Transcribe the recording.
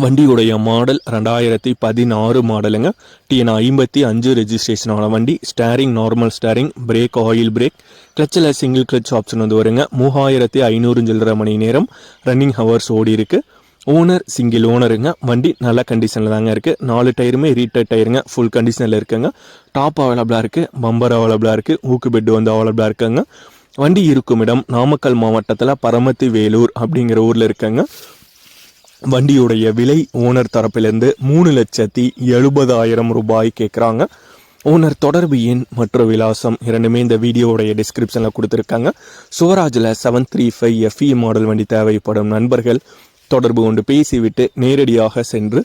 வண்டியுடைய மாடல் ரெண்டாயிரத்தி பதினாறு மாடலுங்க. டிஎன் ஐம்பத்தி அஞ்சு ரெஜிஸ்ட்ரேஷனான வண்டி. Steering normal steering brake oil brake கிளச்சில் single clutch option வந்து வருங்க. மூவாயிரத்தி ஐநூறு சில்லரை மணி நேரம் ரன்னிங் ஹவர்ஸ் ஓடி இருக்கு. ஓனர் சிங்கிள் ஓனருங்க வண்டி நல்ல கண்டிஷனில் தாங்க இருக்குது நாலு டயருமே ரீட்டர் டயருங்க ஃபுல் கண்டிஷனில் இருக்குங்க. டாப் அவைலபிளாக இருக்குது பம்பர் அவைலபிளாக இருக்குது ஊக்கு பெட் வந்து அவைலபிளாக இருக்குங்க. வண்டி இருக்கும் இடம் நாமக்கல் மாவட்டத்தில் பரமத்தி வேலூர் அப்படிங்கிற ஊரில் இருக்குங்க. வண்டியுடைய விலை ஓனர் தரப்பிலிருந்து மூணு லட்சத்தி எழுபதாயிரம் ரூபாய் கேட்குறாங்க ஓனர் தொடர்பு எண் மற்றும் விலாசம் இரண்டுமே இந்த வீடியோவுடைய டிஸ்கிரிப்ஷனில் கொடுத்துருக்காங்க. சுவராஜில் seven three five FE model வண்டி தேவைப்படும் நண்பர்கள் தொடர்பு கொண்டு பேசிவிட்டு நேரடியாக சென்று